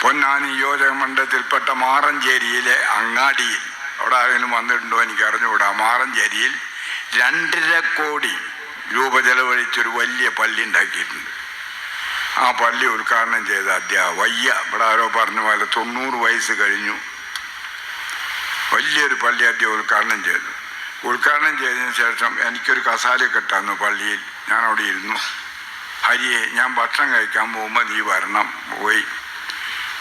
പൊന്നാനി യോജക മണ്ഡലത്തിൽപ്പെട്ട മാറഞ്ചേരിയിലെ അങ്ങാടിയിൽ. അവിടെ ആരെങ്കിലും വന്നിട്ടുണ്ടോ എനിക്ക് അറിഞ്ഞുകൂടാ. മാറഞ്ചേരിയിൽ രണ്ടര കോടി രൂപ ചെലവഴിച്ചൊരു വലിയ പള്ളി ഉണ്ടാക്കിയിട്ടുണ്ട്. ആ പള്ളി ഉദ്ഘാടനം ചെയ്ത അധ്യാ വയ്യ. ഇവിടെ ആരോ പറഞ്ഞ പോലെ തൊണ്ണൂറ് വയസ്സ് കഴിഞ്ഞു. വലിയൊരു പള്ളി അദ്ദേഹം ഉദ്ഘാടനം ചെയ്തു. ഉദ്ഘാടനം ചെയ്തതിന് ശേഷം എനിക്കൊരു കസാല കിട്ടാന്നു പള്ളിയിൽ. ഞാൻ അവിടെ ഇരുന്നു. ഹരിയെ ഞാൻ ഭക്ഷണം കഴിക്കാൻ പോകുമ്പോൾ നീ വരണം. പോയി.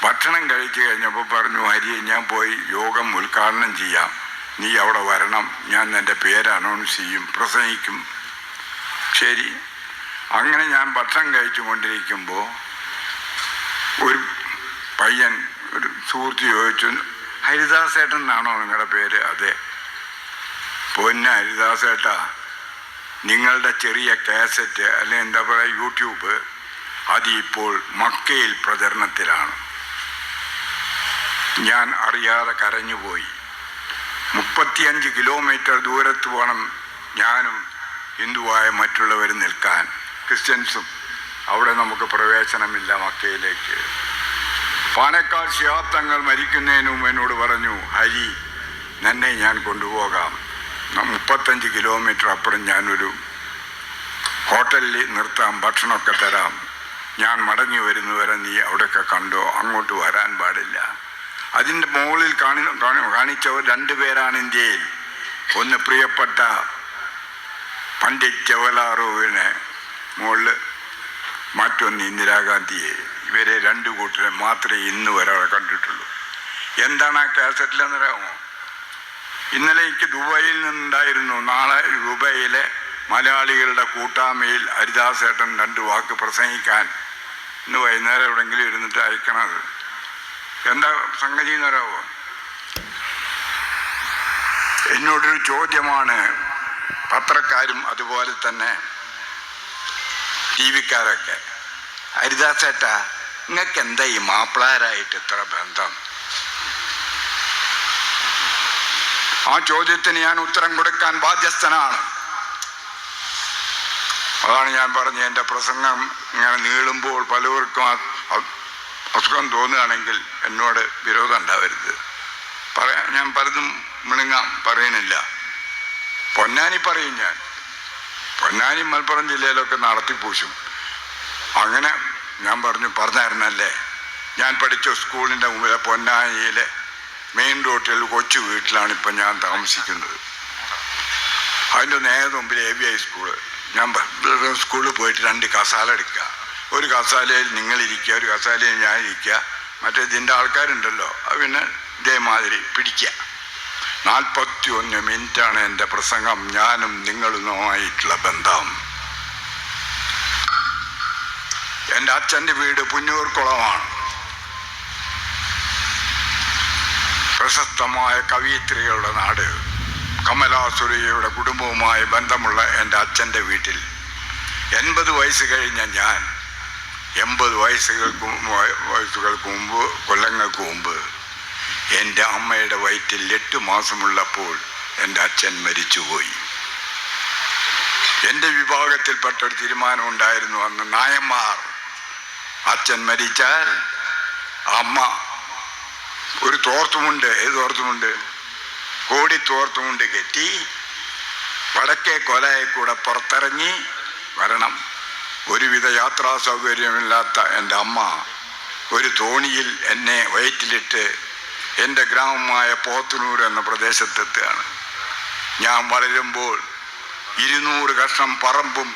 ഭക്ഷണം കഴിച്ചു കഴിഞ്ഞപ്പോൾ പറഞ്ഞു ഹരിയെ ഞാൻ പോയി യോഗം ഉദ്ഘാടനം ചെയ്യാം. നീ അവിടെ വരണം. ഞാൻ എന്റെ പേര് അനൗൺസ് ചെയ്യും പ്രസംഗിക്കും. ശരി. അങ്ങനെ ഞാൻ ഭക്ഷണം കഴിച്ചു കൊണ്ടിരിക്കുമ്പോൾ ഒരു പയ്യൻ ഒരു സുഹൃത്ത് ചോദിച്ചു ഹരിദാസേട്ടൻ എന്നാണോ നിങ്ങളുടെ പേര്? അതെ. പൊന്ന ഹരിദാസേട്ടാ നിങ്ങളുടെ ചെറിയ കാസറ്റ് അല്ലെങ്കിൽ എന്താ പറയുക യൂട്യൂബ് അത് ഇപ്പോൾ മക്കയിൽ പ്രചരണത്തിലാണ്. ഞാൻ അറിയാതെ കരഞ്ഞുപോയി. മുപ്പത്തിയഞ്ച് കിലോമീറ്റർ ദൂരത്ത് പോകണം ഞാനും ഹിന്ദുവായ മറ്റുള്ളവരും നിൽക്കാൻ. ക്രിസ്ത്യൻസും അവിടെ നമുക്ക് പ്രവേശനമില്ല മക്കയിലേക്ക്. പാനക്കാട് ശിഹാബ്ദങ്ങൾ മരിക്കുന്നതിന് മുമ്പ് എന്നോട് പറഞ്ഞു ഹരി നിന്നെ ഞാൻ കൊണ്ടുപോകാം. മുപ്പത്തഞ്ച് കിലോമീറ്റർ അപ്പുറം ഞാനൊരു ഹോട്ടലിൽ നിർത്താം ഭക്ഷണമൊക്കെ തരാം. ഞാൻ മടങ്ങി വരുന്നവരെ നീ അവിടെയൊക്കെ കണ്ടോ? അങ്ങോട്ട് വരാൻ പാടില്ല. അതിന്റെ മുകളിൽ കാണി കാണി- കാണിച്ചവർ രണ്ടുപേരാണ് ഇന്ത്യയിൽ ഒന്ന് പ്രിയപ്പെട്ട പണ്ഡിറ്റ് ജവഹർലാൽ റോവിനെ മുകളിൽ മറ്റൊന്ന് ഇന്ദിരാഗാന്ധിയെ ഇവരെ രണ്ടു കൂട്ടരെ മാത്രമേ ഇന്ന് വരെ കണ്ടിട്ടുള്ളൂ. എന്താണ് ആ കാസറ്റിലെന്നറിയാമോ? ഇന്നലെ എനിക്ക് ദുബായിൽ നിന്നുണ്ടായിരുന്നു. നാളെ ദുബായിലെ മലയാളികളുടെ കൂട്ടായ്മയിൽ ഹരിദാസേട്ടൻ രണ്ട് വാക്ക് പ്രസംഗിക്കാൻ. ഇന്ന് വൈകുന്നേരം എവിടെയെങ്കിലും ഇരുന്നിട്ട് അയക്കണത്. എന്താ സംഗതി എന്നറിയാവോ? എന്നോടൊരു ചോദ്യമാണ് പത്രക്കാരും അതുപോലെ തന്നെ ടി വിക്കാരൊക്കെ. ഹരിദാസേട്ട നിങ്ങൾക്ക് എന്താ ഈ മാപ്പിളാരായിട്ട് ഇത്ര ബന്ധം? ആ ചോദ്യത്തിന് ഞാൻ ഉത്തരം കൊടുക്കാൻ ബാധ്യസ്ഥനാണ്. അതാണ് ഞാൻ പറഞ്ഞ എന്റെ പ്രസംഗം ഇങ്ങനെ നീളുമ്പോൾ പലവർക്കും അ- തോന്നുകയാണെങ്കിൽ എന്നോട് വിരോധം ഉണ്ടാവരുത്. പറയാ ഞാൻ പലതും മിണുങ്ങാം പറയുന്നില്ല. പൊന്നാനി പറയും ഞാൻ. പൊന്നാനി മലപ്പുറം ജില്ലയിലൊക്കെ നടത്തിപ്പൂശും അങ്ങനെ ഞാൻ പറഞ്ഞു പറഞ്ഞായിരുന്നല്ലേ? ഞാൻ പഠിച്ച സ്കൂളിന്റെ മുമ്പിലെ പൊന്നാനിയിലെ മെയിൻ റോട്ടിൽ കൊച്ചു വീട്ടിലാണ് ഇപ്പം ഞാൻ താമസിക്കുന്നത്. അതിന്റെ നേരെ മുമ്പിൽ എ ബി ഐ സ്കൂൾ. ഞാൻ സ്കൂളിൽ പോയിട്ട് രണ്ട് കസാല എടുക്കുക. ഒരു കസാലയിൽ നിങ്ങളിരിക്കുക ഒരു കസാലയിൽ ഞാൻ ഇരിക്കുക മറ്റേ ഇതിന്റെ ആൾക്കാരുണ്ടല്ലോ അത് പിന്നെ ഇതേമാതിരി പിടിക്കുക. നാൽപ്പത്തി ഒന്ന് മിനിറ്റാണ് എന്റെ പ്രസംഗം. ഞാനും നിങ്ങളുമായിട്ടുള്ള ബന്ധം. എന്റെ അച്ഛന്റെ വീട് പുന്നൂർക്കുളമാണ് പ്രശസ്തമായ കവിയത്രികളുടെ നാട്. കമലാസുരയുടെ കുടുംബവുമായി ബന്ധമുള്ള എന്റെ അച്ഛന്റെ വീട്ടിൽ. എൺപത് വയസ്സ് കഴിഞ്ഞ ഞാൻ എൺപത് വയസ്സുകൾക്ക് വയസ്സുകൾക്ക് മുമ്പ് കൊല്ലങ്ങൾക്ക് മുമ്പ് എന്റെ അമ്മയുടെ വയറ്റിൽ എട്ട് മാസമുള്ളപ്പോൾ എന്റെ അച്ഛൻ മരിച്ചുപോയി. എന്റെ വിഭാഗത്തിൽപ്പെട്ട ഒരു തീരുമാനം ഉണ്ടായിരുന്നു. അന്ന് നായന്മാർ അച്ഛൻ മരിച്ചാൽ അമ്മ ഒരു തോർത്തുമുണ്ട്. ഏത് തോർത്തുമുണ്ട്? കോടി തോർത്തുമുണ്ട് കെട്ടി വടക്കേ കൊലയെ കൂടെ പുറത്തിറങ്ങി വരണം. ഒരുവിധ യാത്രാ സൗകര്യമില്ലാത്ത എന്റെ അമ്മ ഒരു തോണിയിൽ എന്നെ വയറ്റിലിട്ട് എന്റെ ഗ്രാമമായ പോത്തനൂർ എന്ന പ്രദേശത്തെത്തുകയാണ്. ഞാൻ വളരുമ്പോൾ ഇരുന്നൂറ് കഷ്ണം പറമ്പും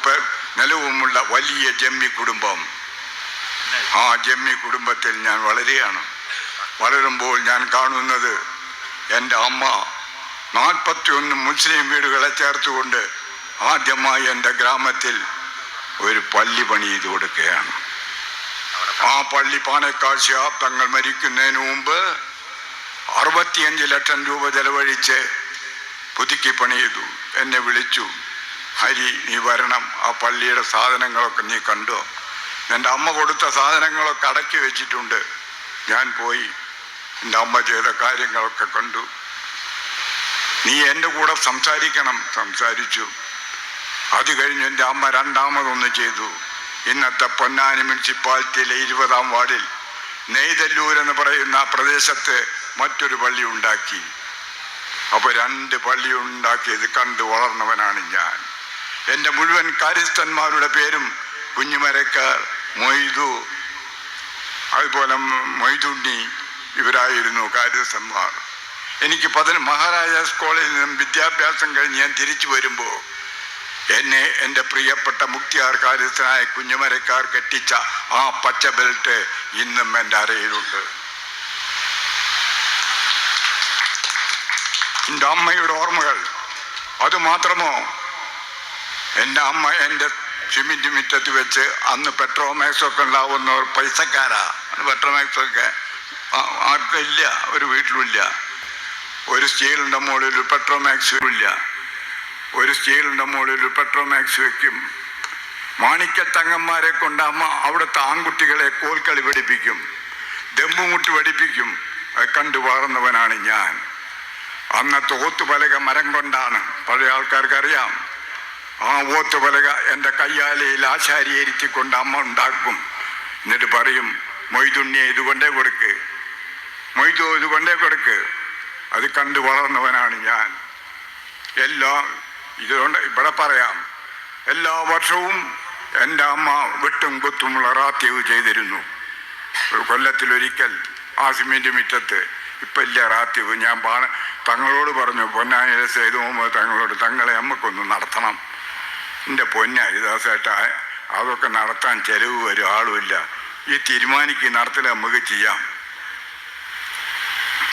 നിലവുമുള്ള വലിയ ജമ്മി കുടുംബം. ആ ജമ്മി കുടുംബത്തിൽ ഞാൻ വളരുകയാണ്. വളരുമ്പോൾ ഞാൻ കാണുന്നത് എന്റെ അമ്മ നാൽപ്പത്തിയൊന്ന് മുസ്ലിം വീടുകളെ ചേർത്തുകൊണ്ട് ആദ്യമായി എന്റെ ഗ്രാമത്തിൽ ഒരു പള്ളി പണി ചെയ്ത് കൊടുക്കുകയാണ്. ആ പള്ളി പാനക്കാട് തങ്ങൾ മരിക്കുന്നതിന് മുമ്പ് അറുപത്തിയഞ്ച് ലക്ഷം രൂപ ചെലവഴിച്ച് പുതുക്കി പണി ചെയ്തു. എന്നെ വിളിച്ചു ഹരി നീ വരണം. ആ പള്ളിയുടെ സാധനങ്ങളൊക്കെ നീ കണ്ടോ? എന്റെ അമ്മ കൊടുത്ത സാധനങ്ങളൊക്കെ അടക്കി വെച്ചിട്ടുണ്ട്. ഞാൻ പോയി എന്റെ അമ്മ ചെയ്ത കാര്യങ്ങളൊക്കെ കണ്ടു. നീ എന്റെ കൂടെ സംസാരിക്കണം സംസാരിച്ചു. അത് കഴിഞ്ഞ് എന്റെ അമ്മ രണ്ടാമതൊന്ന് ചെയ്തു. ഇന്നത്തെ പൊന്നാനി മുനിസിപ്പാലിറ്റിയിലെ ഇരുപതാം വാർഡിൽ നെയ്തല്ലൂർ എന്ന് പറയുന്ന പ്രദേശത്ത് മറ്റൊരു പള്ളി ഉണ്ടാക്കി. അപ്പൊ രണ്ട് പള്ളി ഉണ്ടാക്കിയത് കണ്ടു വളർന്നവനാണ് ഞാൻ. എന്റെ മുഴുവൻ കാര്യസ്ഥന്മാരുടെ പേരും കുഞ്ഞുമരക്കാർ മൊയ്തു അതുപോലെ മൊയ്തുണ്ണി ഇവരായിരുന്നു കാര്യസ്ഥന്മാർ. എനിക്ക് പതിന മഹാരാജാസ് കോളേജിൽ നിന്നും വിദ്യാഭ്യാസം കഴിഞ്ഞ് ഞാൻ തിരിച്ചു വരുമ്പോൾ എന്നെ എന്റെ പ്രിയപ്പെട്ട മുക്തിയാർ കാര്യസ്ഥനായ കുഞ്ഞുമരക്കാർ കെട്ടിച്ച ആ പച്ച ബെൽറ്റ് ഇന്നും എന്റെ അരയിലുണ്ട്. എന്റെ അമ്മയുടെ ഓർമ്മകൾ അതുമാത്രമോ എന്റെ അമ്മ എന്റെ സിമെന്റ് മുറ്റത്ത് വെച്ച് അന്ന് പെട്രോമാക്സ് ഒക്കെ ഉണ്ടാവുന്ന പൈസക്കാരാ പെട്രോമാക്സ് ഒക്കെ ആർക്കും ഇല്ല ഒരു വീട്ടിലുമില്ല ഒരു സ്റ്റീലിന്റെ മുകളിൽ ഒരു പെട്രോമാക്സും ഇല്ല. ഒരു സ്റ്റീലിന്റെ മുകളിൽ പെട്രോമാക്സ് വെക്കും. മാണിക്കത്തങ്ങന്മാരെ കൊണ്ട് അമ്മ അവിടുത്തെ ആൺകുട്ടികളെ കോൽക്കളി പഠിപ്പിക്കും. ദമ്പുമുട്ട് പഠിപ്പിക്കും. കണ്ടു വളർന്നവനാണ് ഞാൻ. അന്നത്തെ ഓത്തുപലക മരം കൊണ്ടാണ്. പഴയ ആൾക്കാർക്ക് അറിയാം ആ ഓത്തുപലക എന്റെ കയ്യാലയിൽ ആശാരി ഇരുത്തിക്കൊണ്ട് അമ്മ ഉണ്ടാക്കും. എന്നിട്ട് പറയും മൊയ്തുണ്ണിയെ ഇതുകൊണ്ടേ കൊടുക്ക്. മൊയ്തു ഇതുകൊണ്ടേ കൊടുക്ക്. അത് കണ്ടു വളർന്നവനാണ് ഞാൻ. എല്ലാ ഇതുകൊണ്ട് ഇവിടെ പറയാം. എല്ലാ വർഷവും എന്റെ അമ്മ വെട്ടും കൊത്തും റാത്യവ് ചെയ്തിരുന്നു. ഒരു കൊല്ലത്തിലൊരിക്കൽ ആ സിമെന്റ് മുറ്റത്ത് ഇപ്പം ഇല്ല റാത്യവ് ഞാൻ പാണ തങ്ങളോട് പറഞ്ഞു പൊന്നായ സേതു മുഹമ്മദ് തങ്ങളോട് തങ്ങളെ അമ്മക്കൊന്ന് നടത്തണം. എന്റെ പൊന്ന ഹരിദാസേട്ട അതൊക്കെ നടത്താൻ ചെലവ് വരും ആളുമില്ല ഈ തീരുമാനിക്ക് നടത്തൽ നമുക്ക് ചെയ്യാം.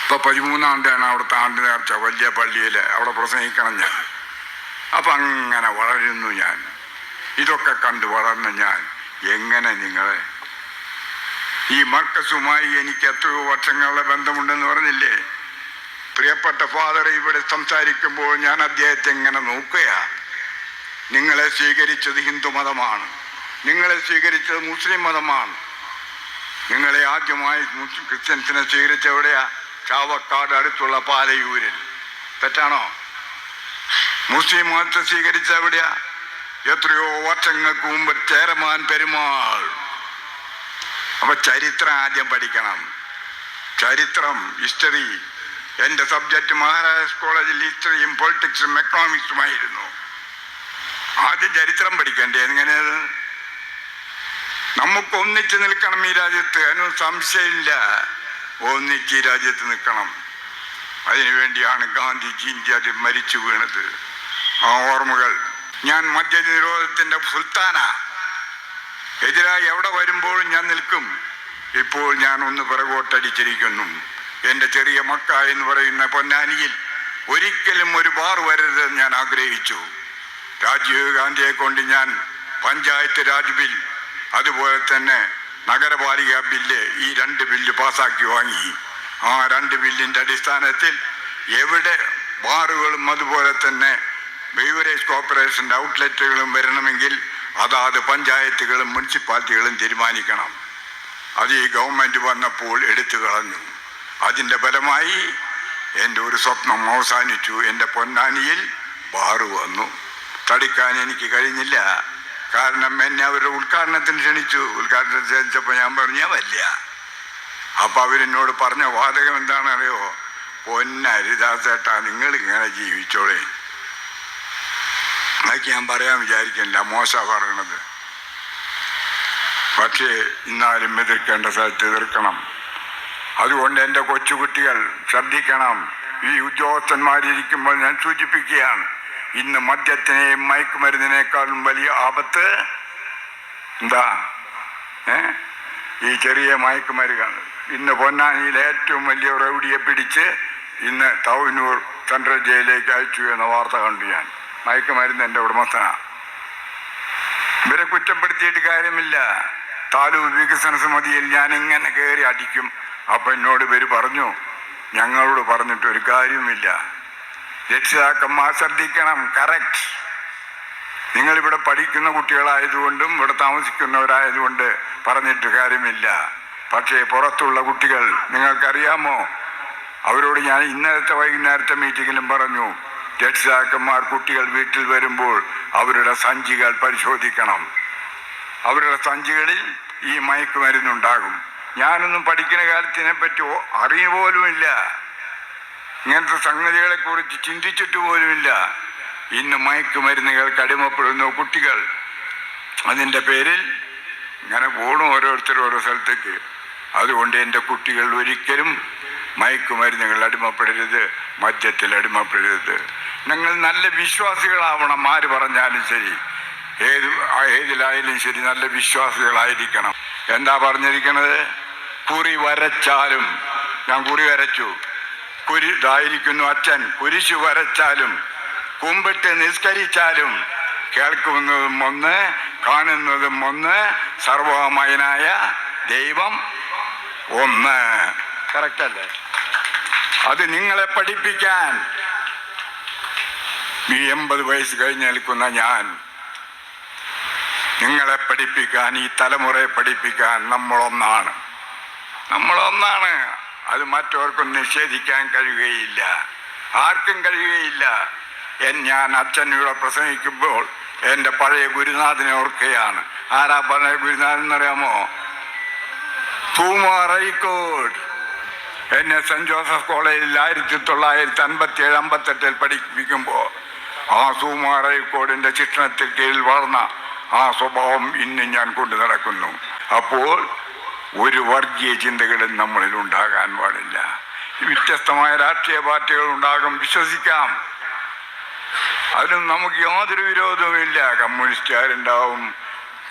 ഇപ്പൊ പതിമൂന്നാം തീയതിയാണ് അവിടുത്തെ ആണ്ട് നേർച്ച വലിയ പള്ളിയിൽ അവിടെ പ്രസംഗിക്കണം ഞാൻ. അപ്പൊ അങ്ങനെ വളരുന്നു ഞാൻ. ഇതൊക്കെ കണ്ട് വളർന്ന ഞാൻ എങ്ങനെ നിങ്ങളെ? ഈ മർക്കസുമായി എനിക്ക് എത്രയോ വർഷങ്ങളുടെ ബന്ധമുണ്ടെന്ന് പറഞ്ഞില്ലേ? പ്രിയപ്പെട്ട ഫാദർ ഇവിടെ സംസാരിക്കുമ്പോൾ ഞാൻ അദ്ദേഹത്തെ എങ്ങനെ നോക്കുകയാ. നിങ്ങളെ സ്വീകരിച്ചത് ഹിന്ദു മതമാണ്. നിങ്ങളെ സ്വീകരിച്ചത് മുസ്ലിം മതമാണ്. നിങ്ങളെ ആദ്യമായി ക്രിസ്ത്യൻസിനെ സ്വീകരിച്ച എവിടെയാ ചാവക്കാട് അടുത്തുള്ള പാലയൂരിൽ. തെറ്റാണോ? മുസ്ലിം മതത്തെ സ്വീകരിച്ച എവിടെയാ എത്രയോ വർഷങ്ങൾക്ക് മുമ്പ് ചേരമാൻ പെരുമാൾ. അപ്പൊ ചരിത്രം ആദ്യം പഠിക്കണം. ചരിത്രം ഹിസ്റ്ററി എന്റെ സബ്ജക്റ്റ് മഹാരാജാസ് കോളേജിൽ ഹിസ്റ്ററിയും പൊളിറ്റിക്സും എക്കണോമിക്സുമായിരുന്നു ആദ്യം ചരിത്രം പഠിക്കണ്ടേ? എങ്ങനെയത്? നമുക്ക് ഒന്നിച്ച് നിൽക്കണം ഈ രാജ്യത്ത്. അതിനൊന്നും സംശയമില്ല. ഒന്നിച്ച് ഈ രാജ്യത്ത് നിൽക്കണം. അതിനുവേണ്ടിയാണ് ഗാന്ധിജി ഇന്ത്യ മരിച്ചു വീണത്. ആ ഓർമ്മകൾ. ഞാൻ മദ്യനിരോധത്തിന്റെ സുൽത്താന. എതിരായി എവിടെ വരുമ്പോഴും ഞാൻ നിൽക്കും. ഇപ്പോൾ ഞാൻ ഒന്ന് പിറകോട്ടടിച്ചിരിക്കുന്നു. എന്റെ ചെറിയ മക്ക എന്ന് പറയുന്ന പൊന്നാനിയിൽ ഒരിക്കലും ഒരു ബാർ വരരുതെന്ന് ഞാൻ ആഗ്രഹിച്ചു. രാജീവ് ഗാന്ധിയെ കൊണ്ട് ഞാൻ പഞ്ചായത്ത് രാജ് ബിൽ അതുപോലെ തന്നെ നഗരപാലിക ബില്ല് ഈ രണ്ട് ബില്ല് പാസാക്കി വാങ്ങി. ആ രണ്ട് ബില്ലിന്റെ അടിസ്ഥാനത്തിൽ എവിടെ ബാറുകളും അതുപോലെ തന്നെ ബീവറേജ് കോർപ്പറേഷന്റെ ഔട്ട്ലെറ്റുകളും വരണമെങ്കിൽ അതാത് പഞ്ചായത്തുകളും മുനിസിപ്പാലിറ്റികളും തീരുമാനിക്കണം. അത് ഈ ഗവൺമെന്റ് വന്നപ്പോൾ എടുത്തു കളഞ്ഞു. അതിന്റെ ഫലമായി എന്റെ ഒരു സ്വപ്നം അവസാനിച്ചു. എന്റെ പൊന്നാനിയിൽ ബാറ് വന്നു. തടിക്കാൻ എനിക്ക് കഴിഞ്ഞില്ല. കാരണം എന്നെ അവരുടെ ഉദ്ഘാടനത്തിന് ക്ഷണിച്ചു. ഉദ്ഘാടനത്തിന് ക്ഷണിച്ചപ്പോൾ ഞാൻ പറഞ്ഞു ഞാൻ വല്ല അപ്പം അവരെന്നോട് പറഞ്ഞ വാതകം എന്താണെന്നറിയോ? നിങ്ങൾ ഇങ്ങനെ ജീവിച്ചോളേ. അതൊക്കെ ഞാൻ പറയാൻ വിചാരിക്കില്ല മോശ പറയണത്. പക്ഷേ ഇന്നാലും എതിർക്കേണ്ട സ്ഥലത്ത് എതിർക്കണം. അതുകൊണ്ട് എന്റെ കൊച്ചുകുട്ടികൾ ശ്രദ്ധിക്കണം. ഈ ഉദ്യോഗസ്ഥന്മാരിയ്ക്കുമ്പോൾ ഞാൻ സൂചിപ്പിക്കുകയാണ്. ഇന്ന് മദ്യത്തിനെയും മയക്കുമരുന്നിനേക്കാളും വലിയ ആപത്ത് എന്താ? ഈ ചെറിയ മയക്കുമരുകൾ ഇന്ന് പൊന്നാനിയിൽ ഏറ്റവും വലിയ റൗഡിയെ പിടിച്ച് ഇന്ന് തവനൂർ സെൻട്രൽ ജയിലിലേക്ക് അയച്ചു എന്ന വാർത്ത കണ്ടു ഞാൻ. മയക്കുമരുന്ന് എന്റെ ഉടമസ്ഥനാണ് ഇവരെ കുറ്റപ്പെടുത്തിയിട്ട് കാര്യമില്ല. താലൂക്ക് വികസന സമിതിയിൽ ഞാൻ ഇങ്ങനെ കയറി അടിക്കും. അപ്പൊ എന്നോട് ഇവർ പറഞ്ഞു ഞങ്ങളോട് പറഞ്ഞിട്ട് ഒരു കാര്യവുമില്ല. രക്ഷിതാക്കന്മാർ ശ്രദ്ധിക്കണം കറക്റ്റ്. നിങ്ങളിവിടെ പഠിക്കുന്ന കുട്ടികളായതുകൊണ്ടും ഇവിടെ താമസിക്കുന്നവരായതുകൊണ്ട് പറഞ്ഞിട്ട് കാര്യമില്ല. പക്ഷേ പുറത്തുള്ള കുട്ടികൾ നിങ്ങൾക്കറിയാമോ? അവരോട് ഞാൻ ഇന്നലത്തെ വൈകുന്നേരത്തെ മീറ്റിങ്ങിലും പറഞ്ഞു രക്ഷിതാക്കന്മാർ കുട്ടികൾ വീട്ടിൽ വരുമ്പോൾ അവരുടെ സഞ്ചികൾ പരിശോധിക്കണം. അവരുടെ സഞ്ചികളിൽ ഈ മയക്കുമരുന്നുണ്ടാകും. ഞാനൊന്നും പഠിക്കുന്ന കാലത്തിനെ പറ്റി അറിയ പോലുമില്ല ഇങ്ങനത്തെ സംഗതികളെ കുറിച്ച് ചിന്തിച്ചിട്ട് പോലുമില്ല. ഇന്ന് മയക്കുമരുന്നുകൾക്ക് അടിമപ്പെടുന്ന കുട്ടികൾ. അതിന്റെ പേരിൽ ഇങ്ങനെ പോണു ഓരോരുത്തരും ഓരോ സ്ഥലത്തേക്ക്. അതുകൊണ്ട് എന്റെ കുട്ടികൾ ഒരിക്കലും മയക്കുമരുന്നുകൾ അടിമപ്പെടരുത് മദ്യത്തിൽ അടിമപ്പെടരുത്. ഞങ്ങൾ നല്ല വിശ്വാസികളാവണം ആര് പറഞ്ഞാലും ശരി. ഏത് ഏതിലായാലും ശരി നല്ല വിശ്വാസികളായിരിക്കണം. എന്താ പറഞ്ഞിരിക്കണത്? കുറി വരച്ചാലും ഞാൻ കുറി വരച്ചു. കുരി ഇതായിരിക്കുന്നു അച്ഛൻ കുരിശു വരച്ചാലും കുമ്പിട്ട് നിസ്കരിച്ചാലും കേൾക്കുന്നതും ഒന്ന് കാണുന്നതും ഒന്ന് സർവമയനായ ദൈവം ഒന്ന്. കറക്റ്റ് അല്ലേ? അത് നിങ്ങളെ പഠിപ്പിക്കാൻ ഈ എൺപത് വയസ്സ് കഴിഞ്ഞേൽക്കുന്ന ഞാൻ നിങ്ങളെ പഠിപ്പിക്കാൻ ഈ തലമുറയെ പഠിപ്പിക്കാൻ നമ്മളൊന്നാണ്. നമ്മളൊന്നാണ്. അത് മറ്റവർക്കും നിഷേധിക്കാൻ കഴിയുകയില്ല. ആർക്കും കഴിയുകയില്ല. ഞാൻ അച്ഛനൂടെ പ്രസംഗിക്കുമ്പോൾ എന്റെ പഴയ ഗുരുനാഥനെ ഓർക്കുകയാണ്. ആരാ പഴയ ഗുരുനാഥൻ എന്നറിയാമോ? തൂമാറൈക്കോട്. എന്നെ സെന്റ് ജോസഫ് കോളേജിൽ ആയിരത്തി തൊള്ളായിരത്തി അൻപത്തി ഏഴ് അമ്പത്തെട്ടിൽ പഠിപ്പിക്കുമ്പോൾ ആ സുമാറൈക്കോടിന്റെ ശിക്ഷണത്തിൽ കീഴിൽ വളർന്ന ആ സ്വഭാവം ഇന്ന് ഞാൻ കൊണ്ടു നടക്കുന്നു. അപ്പോൾ ഒരു വർഗീയ ചിന്തകളും നമ്മളിൽ ഉണ്ടാകാൻ പാടില്ല. വ്യത്യസ്തമായ രാഷ്ട്രീയ പാർട്ടികൾ ഉണ്ടാകും വിശ്വസിക്കാം. അതിനും നമുക്ക് യാതൊരു വിരോധവുമില്ല കമ്മ്യൂണിസ്റ്റുകാരുണ്ടാവും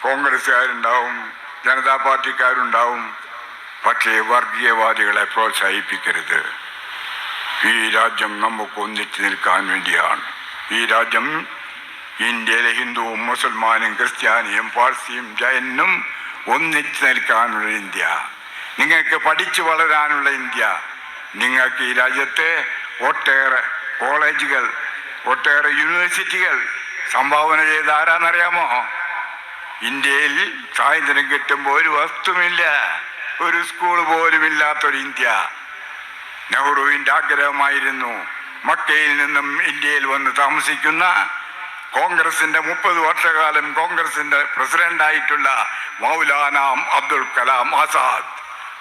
കോൺഗ്രസ്സുകാരുണ്ടാവും ജനതാ പാർട്ടിക്കാരുണ്ടാവും. പക്ഷേ വർഗീയവാദികളെ പ്രോത്സാഹിപ്പിക്കരുത്. ഈ രാജ്യം നമുക്ക് ഒന്നിച്ചു നിൽക്കാൻ വേണ്ടിയാണ്. ഈ രാജ്യം ഇന്ത്യയിലെ ഹിന്ദുവും മുസൽമാനും ക്രിസ്ത്യാനിയും പാർസിയും ജൈനും ഒന്നിച്ചു നിൽക്കാനുള്ള ഇന്ത്യ. നിങ്ങൾക്ക് പഠിച്ചു വളരാനുള്ള ഇന്ത്യ. നിങ്ങൾക്ക് ഈ രാജ്യത്തെ ഒട്ടേറെ കോളേജുകൾ ഒട്ടേറെ യൂണിവേഴ്സിറ്റികൾ സംഭാവന ചെയ്ത ആരാന്നറിയാമോ? ഇന്ത്യയിൽ സ്വാതന്ത്ര്യം കിട്ടുമ്പോൾ ഒരു വസ്തുമില്ല ഒരു സ്കൂൾ പോലും ഇല്ലാത്തൊരു ഇന്ത്യ. നെഹ്റുവിന്റെ ആഗ്രഹമായിരുന്നു മക്കയിൽ നിന്നും ഇന്ത്യയിൽ വന്ന് താമസിക്കുന്ന കോൺഗ്രസിന്റെ മുപ്പത് വർഷകാലം കോൺഗ്രസിന്റെ പ്രസിഡന്റായിട്ടുള്ള മൗലാന അബ്ദുൽ കലാം ആസാദ്.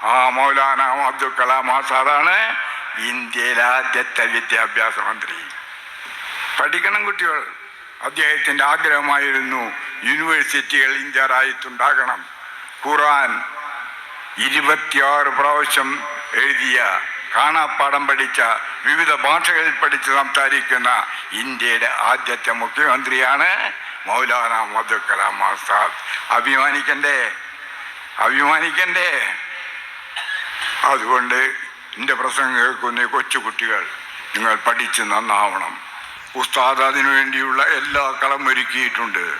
ആ മൗലാന അബ്ദുൽ കലാം ആസാദാണ് ഇന്ത്യയിലെ ആദ്യത്തെ വിദ്യാഭ്യാസ മന്ത്രി. പഠിക്കണം കുട്ടികൾ. അദ്ദേഹത്തിന്റെ ആഗ്രഹമായിരുന്നു യൂണിവേഴ്സിറ്റികൾ ഇന്ത്യ രാജ്യത്തുണ്ടാകണം ഖുറാൻ ഇരുപത്തിയാറ് പ്രാവശ്യം എഴുതിയ കാണാപ്പാടം പഠിച്ച വിവിധ ഭാഷകളിൽ പഠിച്ച് സംസാരിക്കുന്ന ഇന്ത്യയുടെ ആദ്യത്തെ മുഖ്യമന്ത്രിയാണ് മൗലാന അബ്ദുൽ കലാം ആസാദ്. അഭിമാനിക്കണ്ടേ? അഭിമാനിക്കണ്ടേ? അതുകൊണ്ട് എന്റെ പ്രസംഗം കേൾക്കുന്ന കൊച്ചുകുട്ടികൾ നിങ്ങൾ പഠിച്ച് നന്നാവണം. ഉസ്താദ് അതിനു വേണ്ടിയുള്ള എല്ലാ കളം ഒരുക്കിയിട്ടുണ്ട്.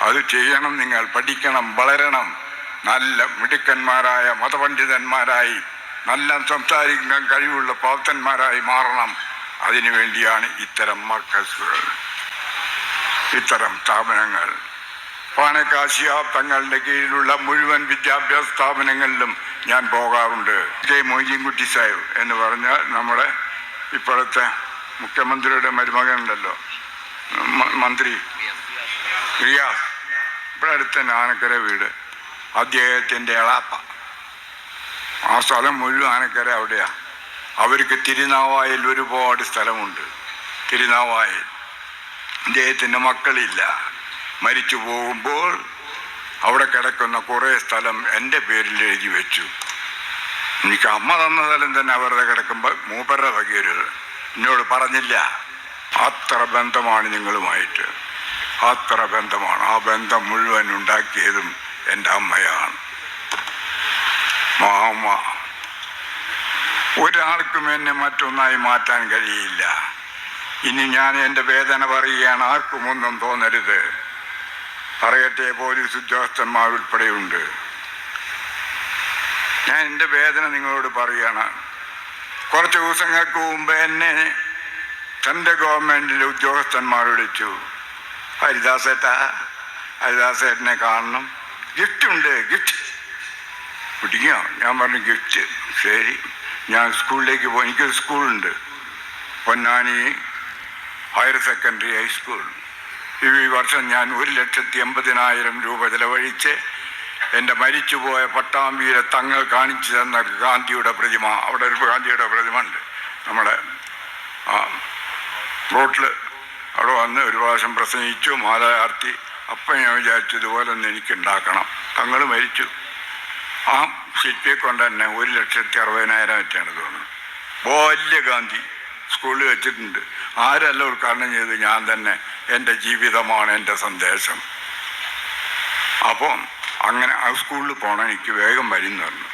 അത് ചെയ്യണം നിങ്ങൾ പഠിക്കണം വളരണം. നല്ല മിടുക്കന്മാരായ മതപണ്ഡിതന്മാരായി നല്ല സംസാരിക്കാൻ കഴിവുള്ള പ്രവർത്തന്മാരായി മാറണം. അതിനു വേണ്ടിയാണ് ഇത്തരം മർക്കസുകൾ ഇത്തരം സ്ഥാപനങ്ങൾ. പാണക്കാശി തങ്ങളുടെ കീഴിലുള്ള മുഴുവൻ വിദ്യാഭ്യാസ സ്ഥാപനങ്ങളിലും ഞാൻ പോകാറുണ്ട്. കെ മൊയ്തീൻകുട്ടി സാഹിബ് എന്ന് പറഞ്ഞാൽ നമ്മുടെ ഇപ്പോഴത്തെ മുഖ്യമന്ത്രിയുടെ മരുമകൻ ഉണ്ടല്ലോ മന്ത്രി. റിയാസ്. ഇവിടെ അടുത്ത ആനക്കര വീട്. അദ്ദേഹത്തിന്റെ എളാപ്പ. ആ സ്ഥലം മുഴുവൻ ആനക്കര അവിടെയാ. അവർക്ക് തിരുനാവായിൽ ഒരുപാട് സ്ഥലമുണ്ട്. തിരുനാവായിൽ അദ്ദേഹത്തിന്റെ മക്കളില്ല. മരിച്ചു പോകുമ്പോൾ അവിടെ കിടക്കുന്ന കുറേ സ്ഥലം എന്റെ പേരിൽ എഴുതി വെച്ചു. എനിക്ക് അമ്മ തന്ന സ്ഥലം തന്നെ അവരുടെ കിടക്കുമ്പോൾ മൂപ്പരുടെ വകയൊരു എന്നോട് പറഞ്ഞില്ല. അത്ര ബന്ധമാണ് നിങ്ങളുമായിട്ട്. അത്ര ബന്ധമാണ്. ആ ബന്ധം മുഴുവൻ ഉണ്ടാക്കിയതും എന്റെ അമ്മയാണ്. മാമ ഒരാൾക്കും എന്നെ മറ്റൊന്നായി മാറ്റാൻ കഴിയില്ല. ഇനി ഞാൻ എന്റെ വേദന പറയുകയാണ് ആർക്കും ഒന്നും തോന്നരുത്. പറയട്ടെ പോലീസ് ഉദ്യോഗസ്ഥന്മാർ ഉൾപ്പെടെയുണ്ട്. ഞാൻ എന്റെ വേദന നിങ്ങളോട് പറയുകയാണ് കുറച്ച് ദിവസങ്ങൾക്ക് മുമ്പ് എന്നെ തന്റെ ഗവൺമെന്റിലെ ഉദ്യോഗസ്ഥന്മാർ വിളിച്ചു. ഹരിദാസേട്ടാ ഹരിദാസേട്ടനെ കാണണം. ഗിഫ്റ്റ് ഉണ്ട് ഗിഫ്റ്റ്. പിടിക്കോ ഞാൻ പറഞ്ഞു ഗിഫ്റ്റ് ശരി. ഞാൻ സ്കൂളിലേക്ക് പോയി. എനിക്കൊരു സ്കൂളുണ്ട്. പൊന്നാനി ഹയർ സെക്കൻഡറി ഹൈസ്കൂൾ ഈ വർഷം ഞാൻ ഒരു ലക്ഷത്തി എൺപതിനായിരം രൂപ ചെലവഴിച്ച് എന്റെ മരിച്ചുപോയ പട്ടാമ്പിയിലെ തങ്ങൾ കാണിച്ചു തന്ന ഗാന്ധിയുടെ പ്രതിമ അവിടെ ഒരു ഗാന്ധിയുടെ പ്രതിമ ഉണ്ട്. നമ്മുടെ റോട്ടിൽ അവിടെ വന്ന് ഒരു പ്രാവശ്യം പ്രസംഗിച്ചു മാലയാർത്തി അപ്പം ഞാൻ വിചാരിച്ചു ഇതുപോലെ ഒന്ന് എനിക്ക് ഉണ്ടാക്കണം തങ്ങൾ മരിച്ചു. ആ ശില്പിയെ കൊണ്ട് തന്നെ ഒരു ലക്ഷത്തി അറുപതിനായിരം വെച്ചാണ് തോന്നുന്നത്. വലിയ ഗാന്ധി സ്കൂളിൽ വെച്ചിട്ടുണ്ട്. ആരല്ല ഉദ്ഘാടനം ചെയ്ത് ഞാൻ തന്നെ. എന്റെ ജീവിതമാണ് എന്റെ സന്ദേശം. അപ്പം അങ്ങനെ ആ സ്കൂളിൽ പോകണം എനിക്ക് വേഗം വരുന്നു പറഞ്ഞു.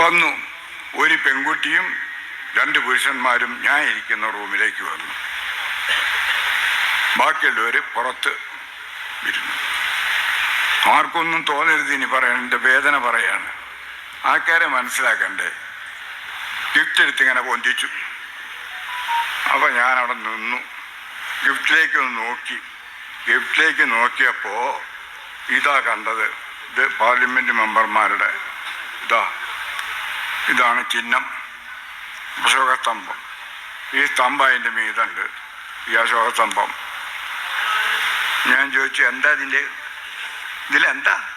വന്നു. ഒരു പെൺകുട്ടിയും രണ്ട് പുരുഷന്മാരും ഞാൻ ഇരിക്കുന്ന റൂമിലേക്ക് വന്നു. ബാക്കിയുള്ളവർ പുറത്ത് ഇരുന്നു. ആർക്കൊന്നും തോന്നരുത് ഇനി പറയാൻ. എന്റെ വേദന പറയാണ്. ആൾക്കാരെ മനസ്സിലാക്കണ്ടേ? ഗിഫ്റ്റ് എടുത്ത് ഇങ്ങനെ പൊന്തിച്ചു. അപ്പം ഞാൻ അവിടെ നിന്നു. ഗിഫ്റ്റിലേക്ക് ഒന്ന് നോക്കി. ഗിഫ്റ്റിലേക്ക് നോക്കിയപ്പോൾ ഇതാ കണ്ടത്. ഇത് പാർലമെന്റ് മെമ്പർമാരുടെ ഇതാ. ഇതാണ് ചിഹ്നം. അശോകസ്തംഭം. ഈ സ്തംഭം അതിന്റെ മീതുണ്ട്. ഈ അശോകസ്തംഭം. ഞാൻ ചോദിച്ചു എന്താ ഇതിന്റെ ഇതിലെന്താ?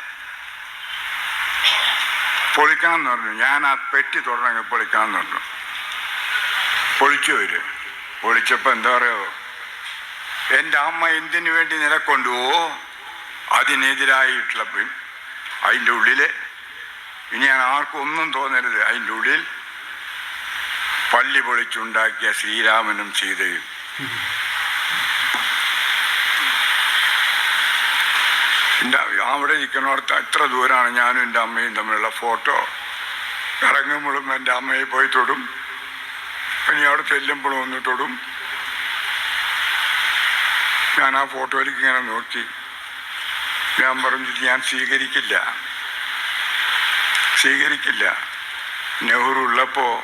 പൊളിക്കണം എന്ന് പറഞ്ഞു. ഞാൻ ആ പെട്ടി തുടങ്ങി പൊളിക്കണം എന്ന് പറഞ്ഞു. പൊളിച്ചു വരും. പൊളിച്ചപ്പോൾ എന്താ പറയോ? എന്റെ അമ്മ എന്തിനു വേണ്ടി നിലക്കൊണ്ടുവോ? അതിനെതിരായിട്ടുള്ള അതിന്റെ ഉള്ളിൽ ഇനി ഞാൻ ആർക്കും ഒന്നും തോന്നരുത്. അതിന്റെ ഉള്ളിൽ പള്ളി പൊളിച്ചുണ്ടാക്കിയ ശ്രീരാമനും സീതയും എന്റെ അവിടെ ഇരിക്കുന്നിടത്ത് എത്ര ദൂരമാണ് ഞാനും എന്റെ അമ്മയും തമ്മിലുള്ള ഫോട്ടോ. ഇറങ്ങുമ്പോഴും എന്റെ അമ്മയെ പോയി തൊടും. ഇനി അവിടെ ചെല്ലുമ്പോഴും ഒന്ന് തൊടും. ഞാൻ ആ ഫോട്ടോയിലേക്ക് ഇങ്ങനെ നോക്കി. ഞാൻ പറഞ്ഞു ഞാൻ സ്വീകരിക്കില്ല. സ്വീകരിക്കില്ല. നെഹ്റു ഉള്ളപ്പോൾ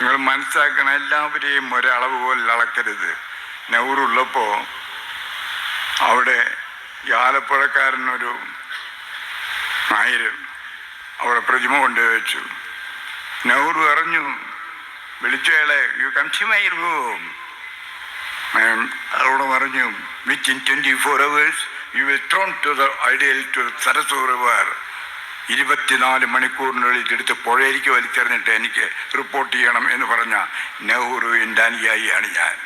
നിങ്ങൾ മനസ്സിലാക്കണം എല്ലാവരെയും ഒരളവ് പോലെ അളക്കരുത്. നെഹ്റു ഉള്ളപ്പോൾ അവിടെ ഈ ആലപ്പുഴക്കാരനൊരു നായര് അവിടെ പ്രതിമ കൊണ്ട് വെച്ചു നെഹ്റു അറിഞ്ഞു വിളിച്ചയാളെ യു കം അവിടെ പറഞ്ഞു within twenty four hours you will thrown to the ideal to Sarayu river ഇരുപത്തിനാല് മണിക്കൂറിനുള്ളിൽ എടുത്ത് പുഴയിലേക്ക് വലിച്ചെറിഞ്ഞിട്ട് എനിക്ക് റിപ്പോർട്ട് ചെയ്യണം എന്ന് പറഞ്ഞ നെഹ്റുവിന്റെ അനുയായിയാണ് ഞാൻ.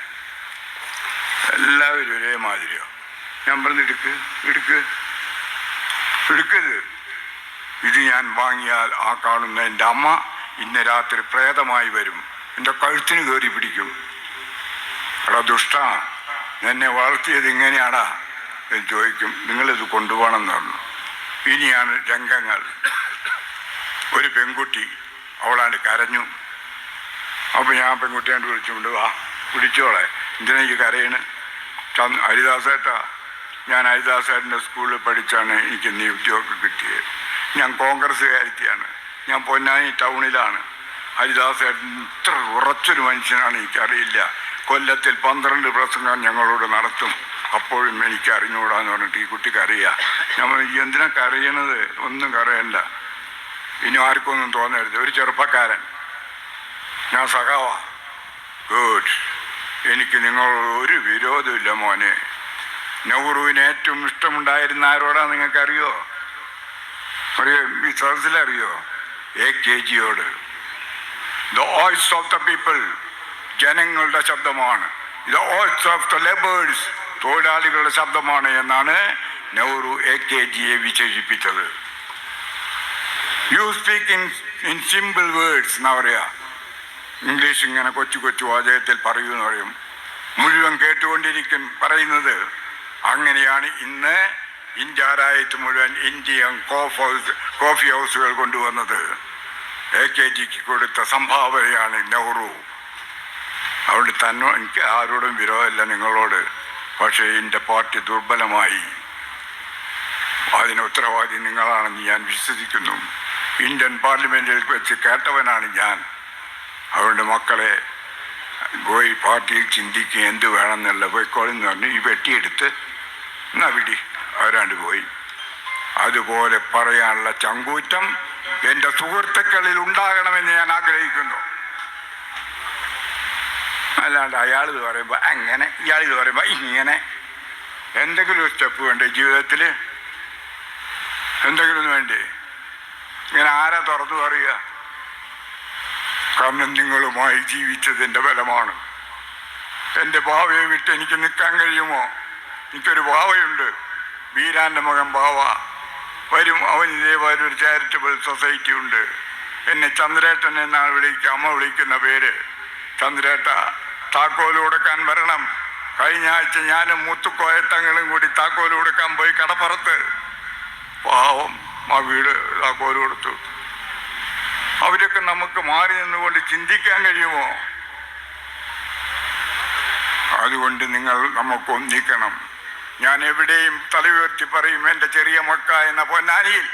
എല്ലാവരും ഒരേമാതിരിയോ. ഞാൻ പറഞ്ഞു എടുക്ക് എടുക്ക്. എടുക്കരുത്. ഇത് ഞാൻ വാങ്ങിയാൽ ആ കാണുന്ന എന്റെ അമ്മ ഇന്ന രാത്രി പ്രേതമായി വരും. എന്റെ കഴുത്തിന് കയറി പിടിക്കും. എടാ ദുഷ്ട എന്നെ വളർത്തിയത് ഇങ്ങനെയാടാ. എന്ന് ചോദിക്കും നിങ്ങളിത് കൊണ്ടുപോകണം പറഞ്ഞു. ഇനിയാണ് രംഗങ്ങൾ. ഒരു പെൺകുട്ടി അവളാണ്ട് കരഞ്ഞു. അപ്പോൾ ഞാൻ പെൺകുട്ടിയാണ്ട് വിളിച്ചുകൊണ്ട് വാ പിടിച്ചോളെ. എന്തിനാ ഈ കരയണ്? ഹരിദാസേട്ടാ ഞാൻ ഹരിദാസേട്ടന്റെ സ്കൂളിൽ പഠിച്ചാണ് എനിക്ക് നിയുക്തിയൊക്കെ കിട്ടിയത്. ഞാൻ കോൺഗ്രസ്സുകാരിയാണ്. ഞാൻ പൊന്നാനി ടൗണിലാണ്. ഹരിദാസേട്ടൻ ഇത്ര ഉറച്ചൊരു മനുഷ്യനാണ് എനിക്കറിയില്ല. കൊല്ലത്തിൽ പന്ത്രണ്ട് പ്രസംഗം ഞങ്ങളോട് നടത്തും. അപ്പോഴും എനിക്ക് അറിഞ്ഞുകൂടാന്ന് പറഞ്ഞിട്ട് ഈ കുട്ടിക്ക് അറിയാം "ഈ എന്തിനാ കരയണത്? ഒന്നും കരയണ്ട. ഇനി ആർക്കൊന്നും തോന്നരുത്. ഒരു ചെറുപ്പക്കാരൻ. ഞാൻ സഖാവാ. ഗുഡ്. എനിക്ക് നിങ്ങളോട് ഒരു വിരോധമില്ല മോനെ. നെഹ്റുവിന് ഏറ്റവും ഇഷ്ടമുണ്ടായിരുന്ന ആരോടാ നിങ്ങൾക്കറിയോ? അറിയോ ഈ സദസ്സിലറിയോ A K ജിയോട്. The voice of the people ജനങ്ങളുടെ ശബ്ദമാണ്. The voice of the labours തൊഴിലാളികളുടെ ശബ്ദമാണ് എന്നാണ് നെഹ്റു എ കെ ജിയെ വിശേഷിപ്പിച്ചത്. You speak in in simple words എന്നാ പറയാ? ഇംഗ്ലീഷ് ഇങ്ങനെ കൊച്ചു കൊച്ചു വാചകത്തിൽ പറയൂ എന്ന് പറയും. മുഴുവൻ കേട്ടുകൊണ്ടിരിക്കും പറയുന്നത്. അങ്ങനെയാണ് ഇന്ന് ഇന്ത്യ രാജ്യത്ത് മുഴുവൻ ഇന്ത്യൻ കോഫ് ഹൗസ് കോഫി ഹൗസുകൾ കൊണ്ടുവന്നത്. എ കെ ജിക്ക് കൊടുത്ത സംഭാവനയാണ് നെഹ്റു. അവിടെ തന്നെ എനിക്ക് ആരോടും വിരോധമില്ല നിങ്ങളോട്. പക്ഷേ എന്റെ പാർട്ടി ദുർബലമായി. അതിന് ഉത്തരവാദി നിങ്ങളാണെന്ന് ഞാൻ വിശ്വസിക്കുന്നു. ഇന്ത്യൻ പാർലമെന്റിൽ വെച്ച് കേട്ടവനാണ് ഞാൻ. അവരുടെ മക്കളെ പോയി പാർട്ടിയിൽ ചിന്തിക്കുക എന്ത് വേണമെന്നുള്ള പോയിക്കോളെന്ന് പറഞ്ഞ് ഈ വെട്ടിയെടുത്ത് എന്നാ വിടി? അവരാണ്ട് പോയി. അതുപോലെ പറയാനുള്ള ചങ്കൂറ്റം എന്റെ സുഹൃത്തുക്കളിൽ ഉണ്ടാകണമെന്ന് ഞാൻ ആഗ്രഹിക്കുന്നു. അല്ലാണ്ട് അയാൾ ഇത് പറയുമ്പോൾ അങ്ങനെ ഇയാൾ ഇത് പറയുമ്പോൾ ഇങ്ങനെ. എന്തെങ്കിലും ഒരു സ്റ്റെപ്പ് വേണ്ടേ ജീവിതത്തിൽ എന്തെങ്കിലും വേണ്ടേ? ഇങ്ങനെ ആരാ തുറന്നു പറയുക? കാരണം നിങ്ങളുമായി ജീവിച്ചതിന്റെ ബലമാണ് എന്റെ ഭാവിയെ വിട്ട് എനിക്ക് നിൽക്കാൻ കഴിയുമോ? എനിക്കൊരു ഭാവയുണ്ട്. വീരാന്റെ മകൻ ഭാവ. വരും അവൻ ഇതേപോലെ ഒരു ചാരിറ്റബിൾ സൊസൈറ്റി ഉണ്ട്. എന്നെ ചന്ദ്രേട്ടൻ എന്നാണ് വിളിക്കുക അമ്മ വിളിക്കുന്ന പേര്. ചന്ദ്രേട്ട താക്കോൽ കൊടുക്കാൻ വരണം. കഴിഞ്ഞ ആഴ്ച ഞാനും മുത്തുക്കോയത്തങ്ങളും കൂടി താക്കോൽ കൊടുക്കാൻ പോയി കടപ്പുറത്ത്. പാവം ആ വീട് താക്കോൽ കൊടുത്തു. അവരൊക്കെ നമുക്ക് മാറി നിന്നുകൊണ്ട് ചിന്തിക്കാൻ കഴിയുമോ? അതുകൊണ്ട് നിങ്ങൾ നമുക്ക് ഒന്നിക്കണം. ഞാൻ എവിടെയും തല ഉയർത്തി പറയും എന്റെ ചെറിയ മക്ക എന്ന പൊന്നാനിയിൽ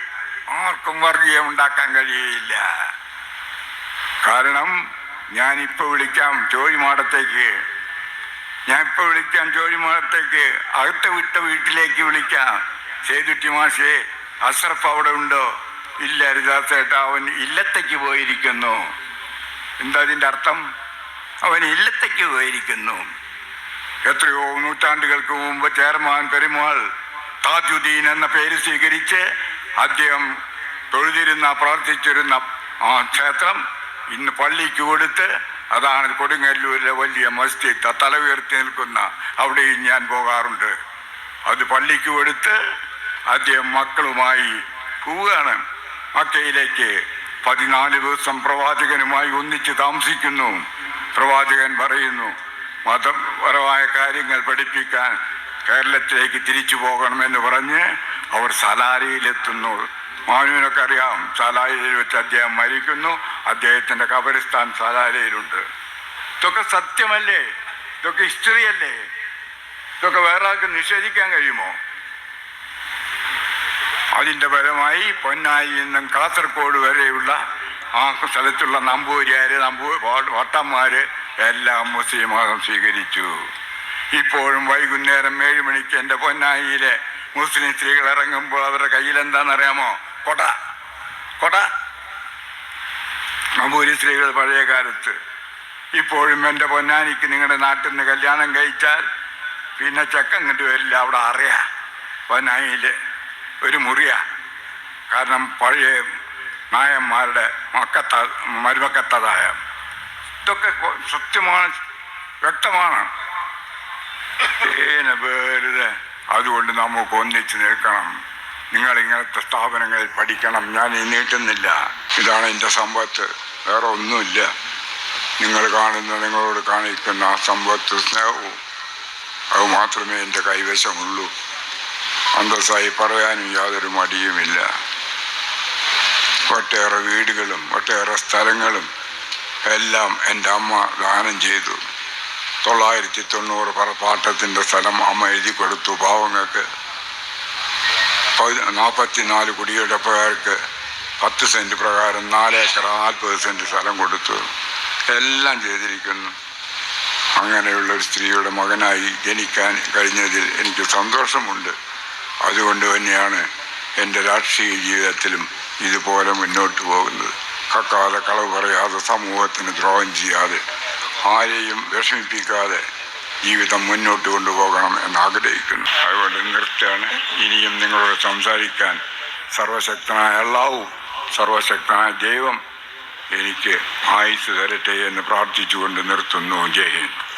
ആർക്കും വർഗീയം ഉണ്ടാക്കാൻ കഴിയുകയില്ല കാരണം ഞാൻ ഇപ്പൊ വിളിക്കാം ചോഴിമാടത്തേക്ക്. ഞാൻ ഇപ്പൊ വിളിക്കാം ചോഴിമാടത്തേക്ക്. അകത്ത വിട്ട വീട്ടിലേക്ക് വിളിക്കാം. സേതുട്ടി മാഷേ അസ്രഫ് അവിടെ ഉണ്ടോ? ഇല്ല ഹരിദാസേട്ട അവൻ ഇല്ലത്തേക്ക് പോയിരിക്കുന്നു. എന്താ അതിന്റെ അർത്ഥം? അവൻ ഇല്ലത്തേക്ക് പോയിരിക്കുന്നു. എത്രയോ നൂറ്റാണ്ടുകൾക്ക് മുമ്പ് ചെയർമാൻ പെരുമാൾ താജുദ്ദീൻ എന്ന പേര് സ്വീകരിച്ച് അദ്ദേഹം തൊഴുതിരുന്ന പ്രവർത്തിച്ചിരുന്ന ആ ക്ഷേത്രം ഇന്ന് പള്ളിക്ക് കൊടുത്ത് അതാണ് കൊടുങ്ങല്ലൂരിലെ വലിയ മസ്ജിദ്. തല ഉയർത്തി നിൽക്കുന്ന അവിടെയും ഞാൻ പോകാറുണ്ട്. അത് പള്ളിക്ക് കൊടുത്ത് അദ്ദേഹം മക്കളുമായി പോവുകയാണ്. മക്കയിലേക്ക് പതിനാല് ദിവസം പ്രവാചകനുമായി ഒന്നിച്ച് താമസിക്കുന്നു. പ്രവാചകൻ പറയുന്നു മതപരമായ കാര്യങ്ങൾ പഠിപ്പിക്കാൻ കേരളത്തിലേക്ക് തിരിച്ചു പോകണമെന്ന് പറഞ്ഞ് അവർ സലാരിയിലെത്തുന്നു മാനുവിനൊക്കെ അറിയാം സലാരിയിൽ വെച്ച് അദ്ദേഹം മരിക്കുന്നു. അദ്ദേഹത്തിന്റെ കബറിസ്ഥാൻ സലാരിയിലുണ്ട് ഇതൊക്കെ സത്യമല്ലേ? ഇതൊക്കെ ഹിസ്റ്ററി അല്ലേ ഇതൊക്കെ വേറെ ആൾക്ക് നിഷേധിക്കാൻ കഴിയുമോ? അതിന്റെ ഫലമായി പൊന്നായി നിന്നും കാസർഗോഡ് വരെയുള്ള ആ സ്ഥലത്തുള്ള നമ്പൂരിയാർ നമ്പൂ വട്ടന്മാര് എല്ലാം മുസ്ലിം മതം സ്വീകരിച്ചു. ഇപ്പോഴും വൈകുന്നേരം ഏഴ് മണിക്ക് എന്റെ പൊന്നായിയിലെ മുസ്ലിം സ്ത്രീകൾ ഇറങ്ങുമ്പോൾ അവരുടെ കയ്യിൽ എന്താണെന്നറിയാമോ കൊട. കൊട. നമ്പൂരി സ്ത്രീകൾ പഴയ കാലത്ത്. ഇപ്പോഴും എന്റെ പൊന്നാനിക്ക് നിങ്ങളുടെ നാട്ടിൽ നിന്ന് കല്യാണം കഴിച്ചാൽ പിന്നെ ചെക്കൻ കണ്ടു വരില്ല അവിടെ അറിയാ. പൊന്നായിയിൽ ഒരു മുറിയ. കാരണം പഴയ നായന്മാരുടെ മക്കത്ത മരുമക്കത്തതായ ഇതൊക്കെ സത്യമാണ് വ്യക്തമാണ്. ഏന അതുകൊണ്ട് നമുക്ക് ഒന്നിച്ച് നിൽക്കണം. നിങ്ങൾ ഇങ്ങനത്തെ സ്ഥാപനങ്ങളിൽ പഠിക്കണം. ഞാൻ ഈ ഇതാണ് എന്റെ സമ്പത്ത്. വേറെ ഒന്നുമില്ല. നിങ്ങൾ കാണുന്ന നിങ്ങളോട് കാണിക്കുന്ന ആ സമ്പത്ത് സ്നേഹവും അത് മാത്രമേ എന്റെ കൈവശമുള്ളൂ. അന്തസ്സായി പറയാനും യാതൊരു മടിയുമില്ല. ഒട്ടേറെ വീടുകളും ഒട്ടേറെ സ്ഥലങ്ങളും എല്ലാം എന്റെ അമ്മ ദാനം ചെയ്തു. തൊള്ളായിരത്തി തൊണ്ണൂറ് പറപ്പാട്ടത്തിന്റെ സ്ഥലം അമ്മ എഴുതി കൊടുത്തു പാവങ്ങൾക്ക്. നാൽപ്പത്തിനാല് കുടിയെടുപ്പുകാർക്ക് പത്ത് സെന്റ് പ്രകാരം നാലേക്കർ നാൽപ്പത് സെന്റ് സ്ഥലം കൊടുത്തു. എല്ലാം ചെയ്തിരിക്കുന്നു. അങ്ങനെയുള്ള ഒരു സ്ത്രീയുടെ മകനായി ജനിക്കാൻ കഴിഞ്ഞതിൽ എനിക്ക് സന്തോഷമുണ്ട്. അതുകൊണ്ട് തന്നെയാണ് എന്റെ രാഷ്ട്രീയ ജീവിതത്തിലും ഇതുപോലെ മുന്നോട്ട് പോകുന്നത്. കക്കാതെ കളവ് പറയാതെ സമൂഹത്തിന് ദ്രോഹം ചെയ്യാതെ ആരെയും വിഷമിപ്പിക്കാതെ ജീവിതം മുന്നോട്ട് കൊണ്ടുപോകണം എന്ന് ആഗ്രഹിക്കുന്നു അതുകൊണ്ട് നിർത്തുകയാണ്. ഇനിയും നിങ്ങളോട് സംസാരിക്കാൻ സർവശക്തനായ അള്ളാവും സർവശക്തനായ ദൈവം എനിക്ക് ആയുസ് തരട്ടെ എന്ന് പ്രാർത്ഥിച്ചുകൊണ്ട് നിർത്തുന്നു. ജയ് ഹിന്ദ്.